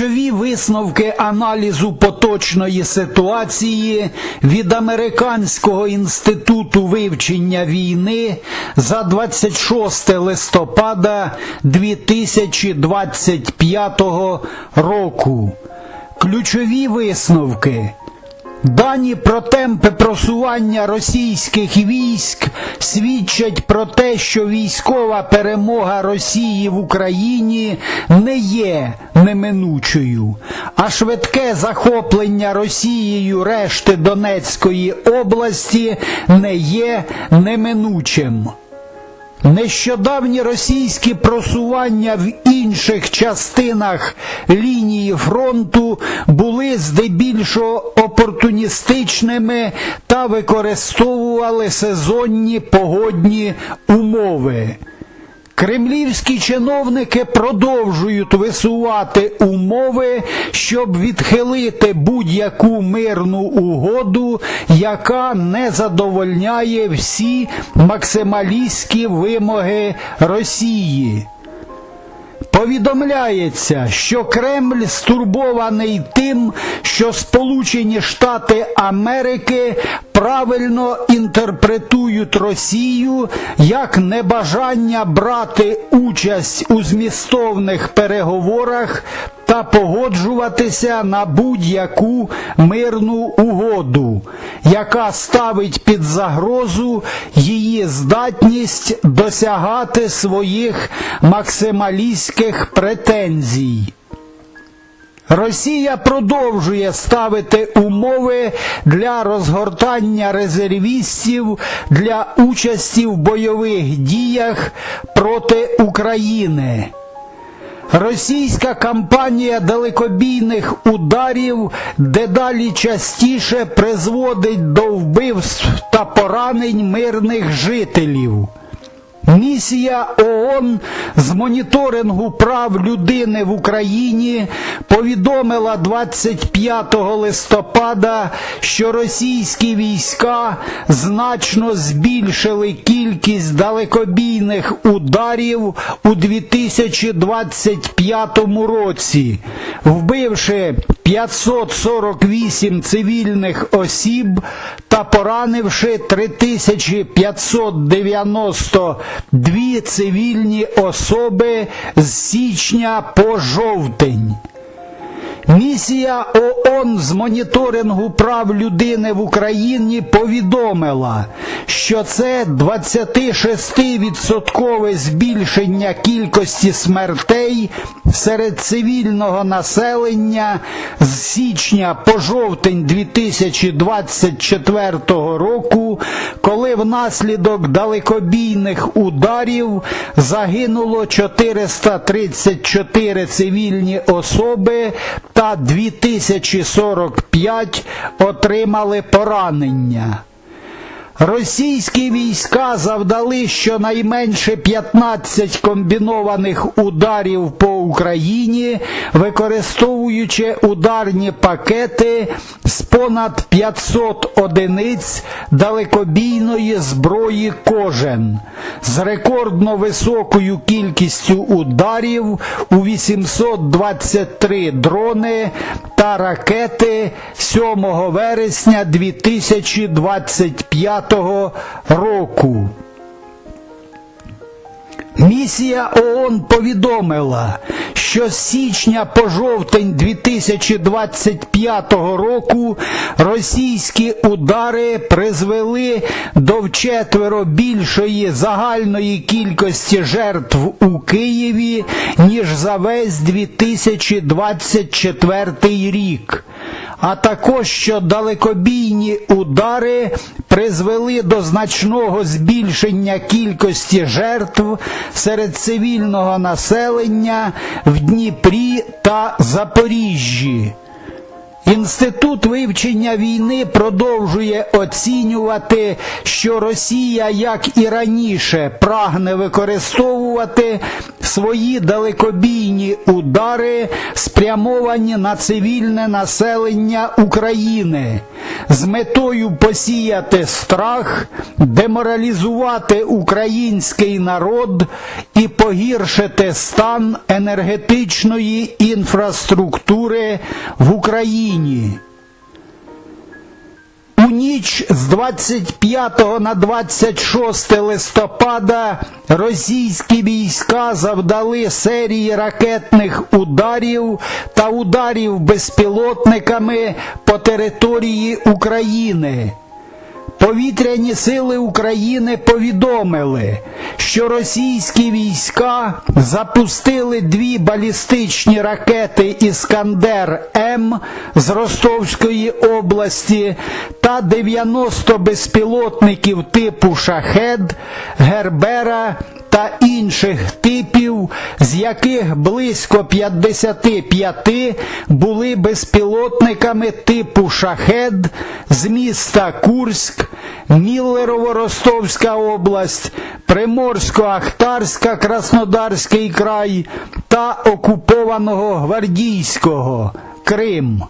Ключові висновки аналізу поточної ситуації від Американського інституту вивчення війни за 26 листопада 2025 року. Ключові висновки. Дані про темпи просування російських військ свідчать про те, що військова перемога Росії в Україні не є неминучою, а швидке захоплення Росією решти Донецької області не є неминучим. Нещодавні російські просування в інших частинах лінії фронту були здебільшого опортуністичними та використовували сезонні погодні умови. Кремлівські чиновники продовжують висувати умови, щоб відхилити будь-яку мирну угоду, яка не задовольняє всі максималістські вимоги Росії. Повідомляється, що Кремль стурбований тим, що Сполучені Штати Америки правильно інтерпретують Росію як небажання брати участь у змістовних переговорах та погоджуватися на будь-яку мирну угоду, яка ставить під загрозу її здатність досягати своїх максималістських претензій. Росія продовжує ставити умови для розгортання резервістів для участі в бойових діях проти України. Російська кампанія далекобійних ударів дедалі частіше призводить до вбивств та поранень мирних жителів. Місія ООН з моніторингу прав людини в Україні повідомила 25 листопада, що російські війська значно збільшили кількість далекобійних ударів у 2025 році, вбивши 548 цивільних осіб та поранивши 3592 цивільні особи з січня по жовтень. Місія ООН з моніторингу прав людини в Україні повідомила, що це 26% збільшення кількості смертей серед цивільного населення з січня по жовтень 2024 року, коли внаслідок далекобійних ударів загинуло 434 цивільні особи та 2045 отримали поранення. Російські війська завдали щонайменше 15 комбінованих ударів по Україні, використовуючи ударні пакети з понад 500 одиниць далекобійної зброї кожен, з рекордно високою кількістю ударів у 823 дрони та ракети 7 вересня 2025 року. Місія ООН повідомила, що з січня по жовтень 2025 року російські удари призвели до вчетверо більшої загальної кількості жертв у Києві, ніж за весь 2024 рік. А також що далекобійні удари призвели до значного збільшення кількості жертв серед цивільного населення в Дніпрі та Запоріжжі. Інститут вивчення війни продовжує оцінювати, що Росія, як і раніше, прагне використовувати застосовувати свої далекобійні удари, спрямовані на цивільне населення України з метою посіяти страх, деморалізувати український народ і погіршити стан енергетичної інфраструктури в Україні. У ніч з 25 на 26 листопада російські війська завдали серії ракетних ударів та ударів безпілотниками по території України. Повітряні сили України повідомили, що російські війська запустили дві балістичні ракети Іскандер М з Ростовської області та 90 безпілотників типу Шахед, Гербера та інших типів, з яких близько 55 були безпілотниками типу Шахед з міста Курськ, Міллерово-Ростовська область, Приморсько-Ахтарська Краснодарський край та окупованого Гвардійського Крим.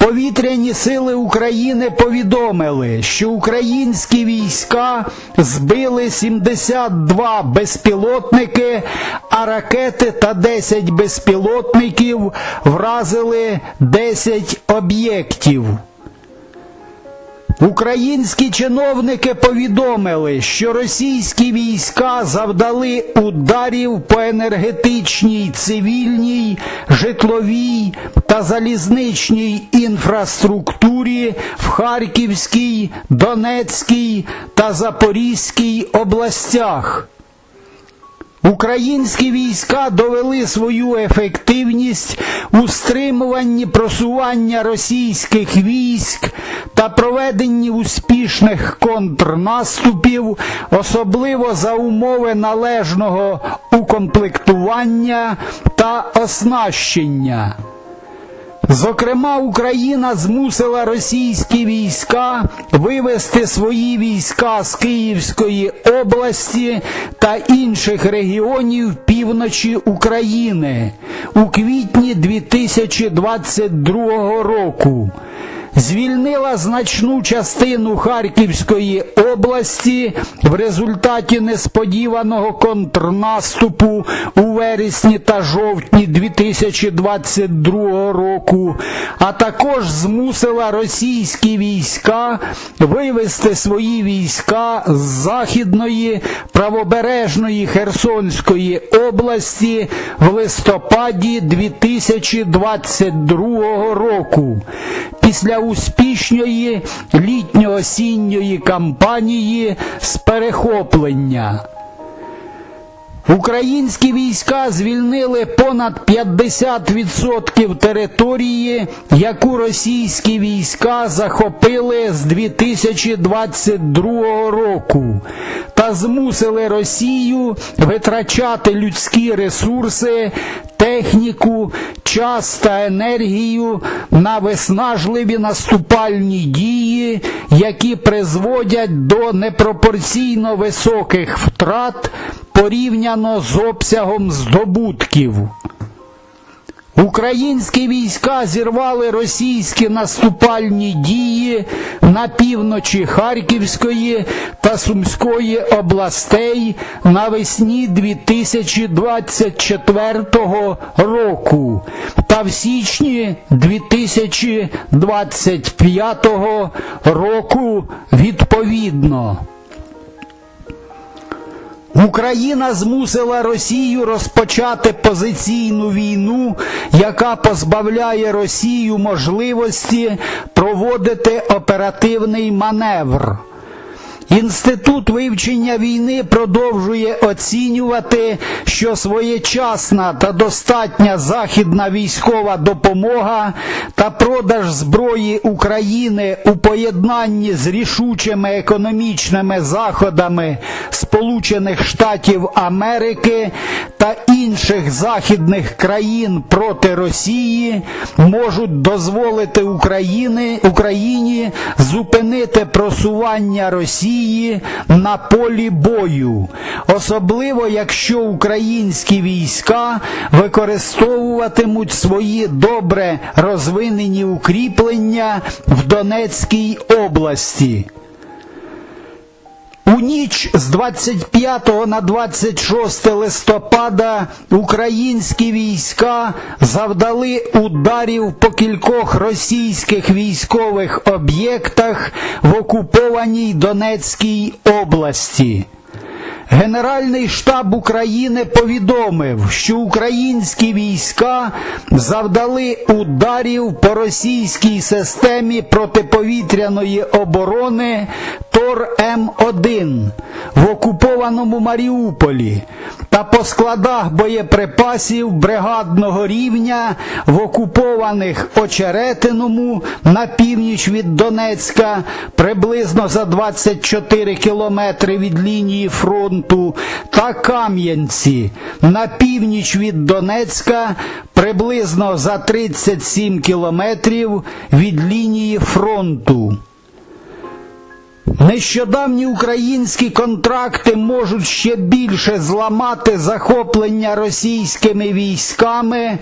Повітряні сили України повідомили, що українські війська збили 72 безпілотники, а ракети та 10 безпілотників вразили 10 об'єктів. Українські чиновники повідомили, що російські війська завдали ударів по енергетичній, цивільній, житловій та залізничній інфраструктурі в Харківській, Донецькій та Запорізькій областях. Українські війська довели свою ефективність у стримуванні просування російських військ та проведенні успішних контрнаступів, особливо за умови належного укомплектування та оснащення. Зокрема, Україна змусила російські війська вивести свої війська з Київської області та інших регіонів півночі України у квітні 2022 року. Звільнила значну частину Харківської області в результаті несподіваного контрнаступу у вересні та жовтні 2022 року, а також змусила російські війська вивести свої війська з західної правобережної Херсонської області в листопаді 2022 року. Після успішної літньо-осінньої кампанії з перехоплення. Українські війська звільнили понад 50% території, яку російські війська захопили з 2022 року, та змусили Росію витрачати людські ресурси, техніку, час та енергію на виснажливі наступальні дії, які призводять до непропорційно високих втрат порівняно з обсягом здобутків. Українські війська зірвали російські наступальні дії на півночі Харківської та Сумської областей навесні 2024 року та в січні 2025 року відповідно. Україна змусила Росію розпочати позиційну війну, яка позбавляє Росію можливості проводити оперативний маневр. Інститут вивчення війни продовжує оцінювати, що своєчасна та достатня західна військова допомога та продаж зброї України у поєднанні з рішучими економічними заходами Сполучених Штатів Америки та інших західних країн проти Росії можуть дозволити Україні, Україні зупинити просування Росії дії на полі бою, особливо якщо українські війська використовуватимуть свої добре розвинені укріплення в Донецькій області. У ніч з 25 на 26 листопада українські війська завдали ударів по кількох російських військових об'єктах в окупованій Донецькій області. Генеральний штаб України повідомив, що українські війська завдали ударів по російській системі протиповітряної оборони Тор М1 в окупованому Маріуполі та по складах боєприпасів бригадного рівня в окупованих Очеретиному на північ від Донецька приблизно за 24 кілометри від лінії фронту та Кам'янці на північ від Донецька приблизно за 37 кілометрів від лінії фронту. Нещодавні українські контракти можуть ще більше зламати захоплення російськими військами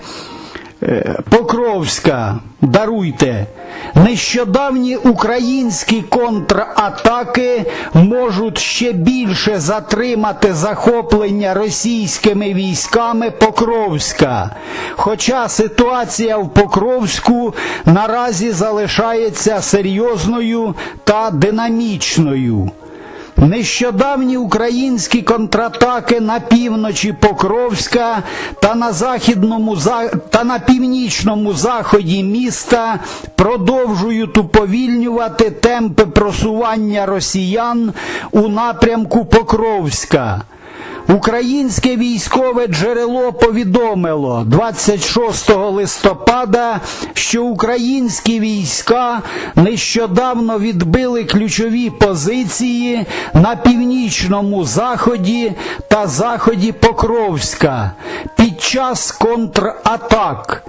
Покровська. Даруйте. Нещодавні українські контратаки можуть ще більше затримати захоплення російськими військами Покровська. Хоча ситуація в Покровську наразі залишається серйозною та динамічною. Нещодавні українські контратаки на півночі Покровська та на західному та на північному заході міста продовжують уповільнювати темпи просування росіян у напрямку Покровська. Українське військове джерело повідомило 26 листопада, що українські війська нещодавно відбили ключові позиції на північному заході та заході Покровська час контратак.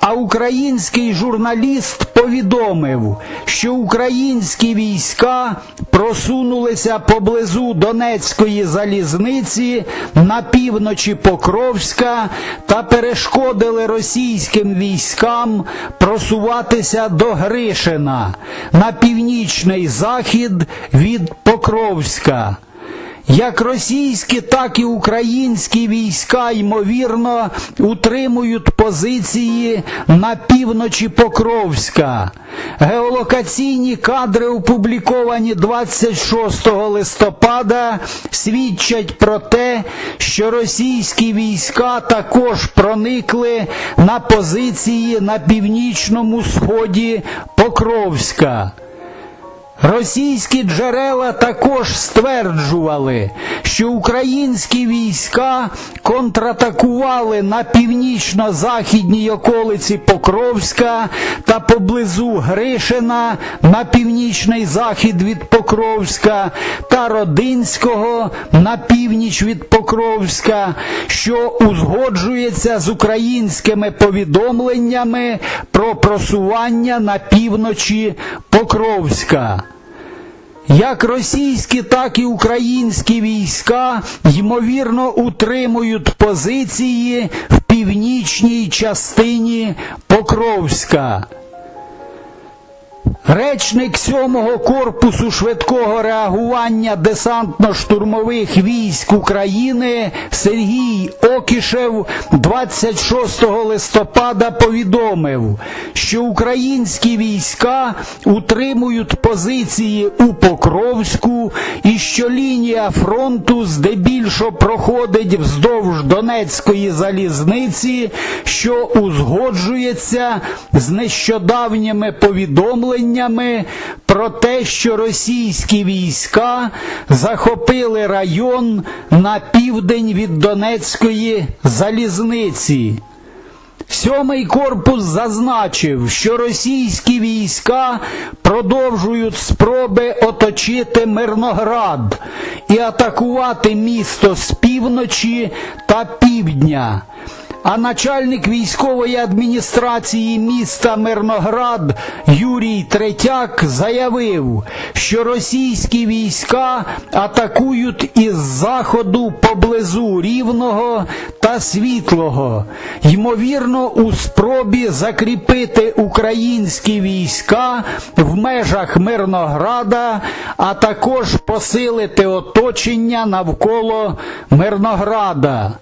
А український журналіст повідомив, що українські війська просунулися поблизу Донецької залізниці на півночі Покровська та перешкодили російським військам просуватися до Гришина на північний захід від Покровська. Як російські, так і українські війська, ймовірно, утримують позиції на півночі Покровська. Геолокаційні кадри, опубліковані 26 листопада, свідчать про те, що російські війська також проникли на позиції на північному сході Покровська. Російські джерела також стверджували, що українські війська контратакували на північно-західній околиці Покровська та поблизу Гришина на північний захід від Покровська та Родинського на північ від Покровська, що узгоджується з українськими повідомленнями про просування на півночі Покровська. Як російські, так і українські війська ймовірно утримують позиції в північній частині Покровська. Речник 7-го корпусу швидкого реагування десантно-штурмових військ України Сергій Окішев 26 листопада повідомив, що українські війська утримують позиції у Покровську і що лінія фронту здебільшого проходить вздовж Донецької залізниці, що узгоджується з нещодавніми повідомленнями про те, що російські війська захопили район на південь від Донецької залізниці. Сьомий корпус зазначив, що російські війська продовжують спроби оточити Мирноград і атакувати місто з півночі та півдня. А начальник військової адміністрації міста Мирноград Юрій Третяк заявив, що російські війська атакують із заходу поблизу Рівного та Світлого, ймовірно, у спробі закріпити українські війська в межах Мирнограда, а також посилити оточення навколо Мирнограда.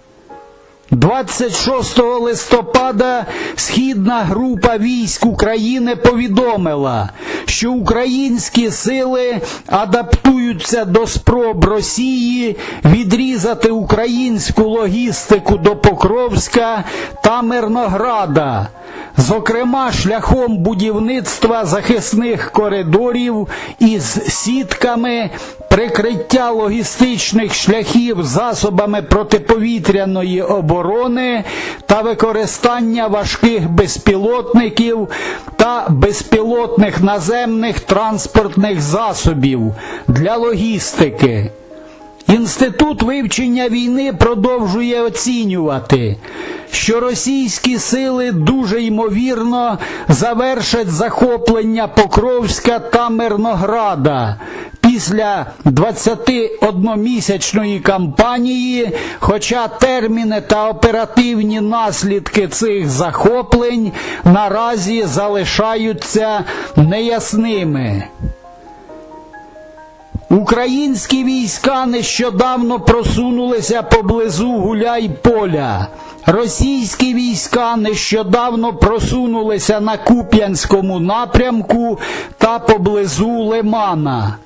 26 листопада східна група військ України повідомила, що українські сили адаптуються до спроб Росії відрізати українську логістику до Покровська та Мирнограда. Зокрема, шляхом будівництва захисних коридорів із сітками, прикриття логістичних шляхів засобами протиповітряної оборони та використання важких безпілотників та безпілотних наземних транспортних засобів для логістики. Інститут вивчення війни продовжує оцінювати, що російські сили дуже ймовірно завершать захоплення Покровська та Мирнограда після 21-місячної кампанії, хоча терміни та оперативні наслідки цих захоплень наразі залишаються неясними. Українські війська нещодавно просунулися поблизу Гуляй-Поля. Російські війська нещодавно просунулися на Куп'янському напрямку та поблизу Лимана.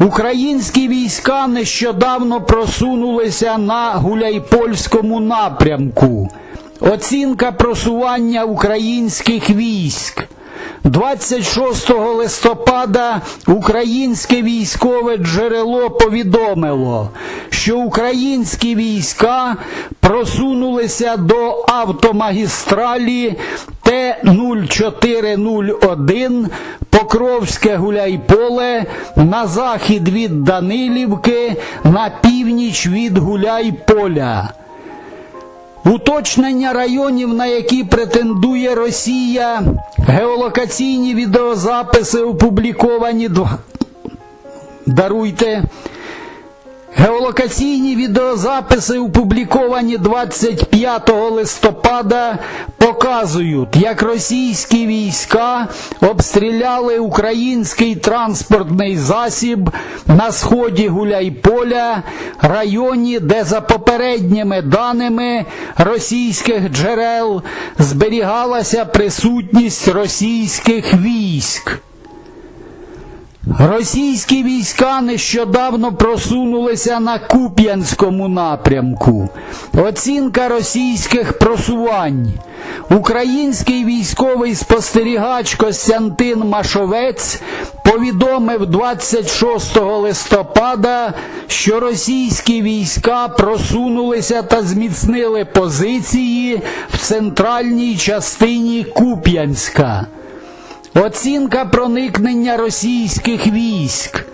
Українські війська нещодавно просунулися на Гуляйпольському напрямку. Оцінка просування українських військ. 26 листопада українське військове джерело повідомило, що українські війська просунулися до автомагістралі Т-0401 Покровське Гуляйполе на захід від Данилівки, на північ від Гуляйполя. Уточнення районів, на які претендує Росія, геолокаційні відеозаписи опубліковані. Даруйте. Геолокаційні відеозаписи, опубліковані 25 листопада, показують, як російські війська обстріляли український транспортний засіб на сході Гуляйполя, районі, де за попередніми даними російських джерел зберігалася присутність російських військ. Російські війська нещодавно просунулися на Куп'янському напрямку. Оцінка російських просувань. Український військовий спостерігач Костянтин Машовець повідомив 26 листопада, що російські війська просунулися та зміцнили позиції в центральній частині Куп'янська. Оцінка проникнення російських військ.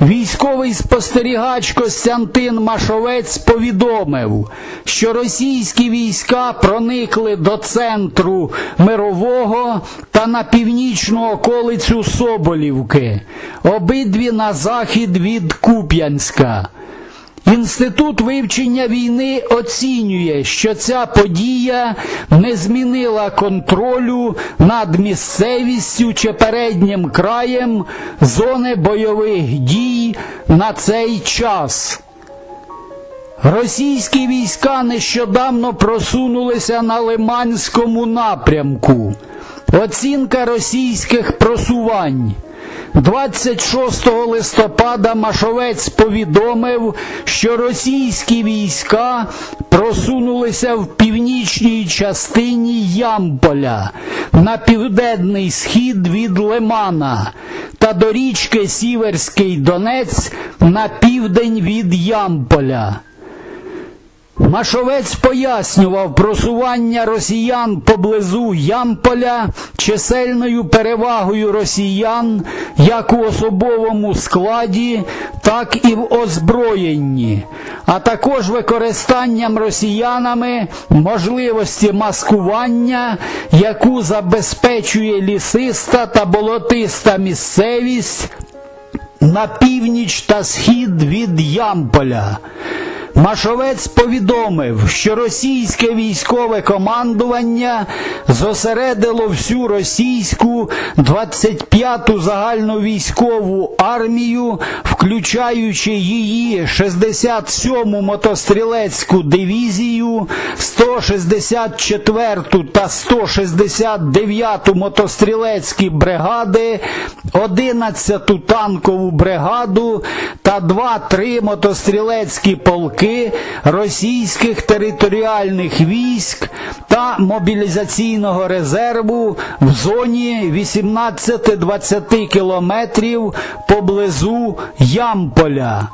Військовий спостерігач Костянтин Машовець повідомив, що російські війська проникли до центру Мирового та на північну околицю Соболівки, обидві на захід від Куп'янська. Інститут вивчення війни оцінює, що ця подія не змінила контролю над місцевістю чи переднім краєм зони бойових дій на цей час. Російські війська нещодавно просунулися на Лиманському напрямку. Оцінка російських просувань. 26 листопада Машовець повідомив, що російські війська просунулися в північній частині Ямполя на південний схід від Лимана та до річки Сіверський Донець на південь від Ямполя. Машовець пояснював просування росіян поблизу Ямполя чисельною перевагою росіян як у особовому складі, так і в озброєнні, а також використанням росіянами можливості маскування, яку забезпечує лісиста та болотиста місцевість на північ та схід від Ямполя. Машовець повідомив, що російське військове командування зосередило всю російську 25-ту загальновійськову армію, включаючи її 67-му мотострілецьку дивізію, 164-ту та 169-ту мотострілецькі бригади, 11-ту танкову бригаду та 2-3 мотострілецькі полки російських територіальних військ та мобілізаційного резерву в зоні 18-20 кілометрів поблизу Ямполя.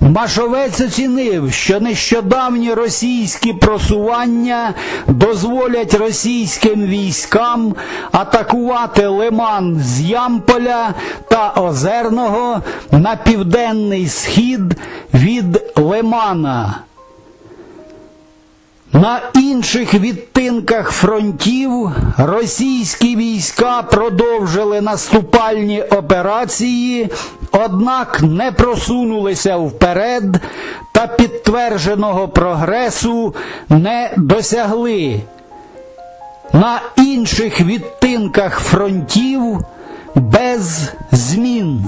Машовець оцінив, що нещодавні російські просування дозволять російським військам атакувати Лиман з Ямполя та Озерного на південний схід від Лимана. На інших відтинках фронтів російські війська продовжили наступальні операції, однак не просунулися вперед та підтвердженого прогресу не досягли. На інших відтинках фронтів без змін.